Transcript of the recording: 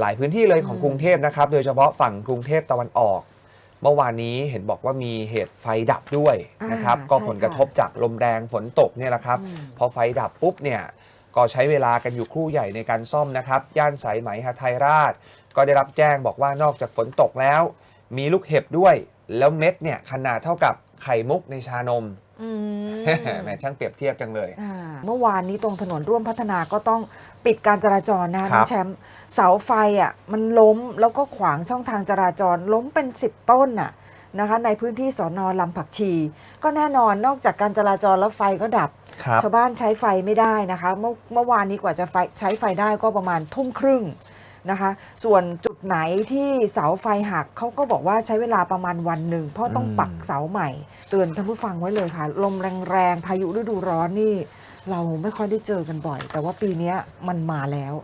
หลายพื้นที่เลยของอืมกรุงเทพนะครับ โดยเฉพาะฝั่งกรุงเทพตะวันออก เมื่อวานนี้เห็นบอกว่ามีเหตุไฟดับด้วยนะครับ อ่าก็ใช่ผลกระทบจากลมแรงฝนตกเนี่ยแหละครับ อืม พอไฟดับปุ๊บเนี่ยก็ใช้เวลากันอยู่ครู่ใหญ่ในการซ่อมนะครับ ย่านสายไหมหาไทยราช ก็ได้รับแจ้งบอกว่านอกจากฝนตกแล้ว มีลูกเห็บด้วย แล้วเม็ดเนี่ยขนาดเท่ากับ ไข่มุกในชานมอืมแหมช่างเปรียบเทียบจังเลย อ่าเมื่อวานนี้ตรงถนนร่วมพัฒนาก็ต้องปิดการจราจรนะคะครัน้อบ งแชมป์เสาไฟอะมันล้มแล้วก็ขวางช่องทางจราจรล้มเป็น 10 ต้นน่ะนะคะ ในพื้นที่สอนอลำผักชี ก็แน่นอนนอกจากการจราจรแล้วไฟก็ดับ ครับ ชาวบ้านใช้ไฟไม่ได้นะคะ เมื่อเมื่อวานนี้กว่าจะไฟใช้ไฟได้ก็ประมาณทุ่มครึ่ง นะคะ ส่วนจุดไหนที่เสาไฟหักเขาก็บอกว่าใช้เวลาประมาณวันหนึ่ง เพราะต้องปักเสาใหม่ เตือนท่านผู้ฟังไว้เลยค่ะ ลมแรงๆ พายุฤดูร้อนนี่ เราไม่ค่อยได้เจอกันบ่อย แต่ว่าปีนี้มันมาแล้ว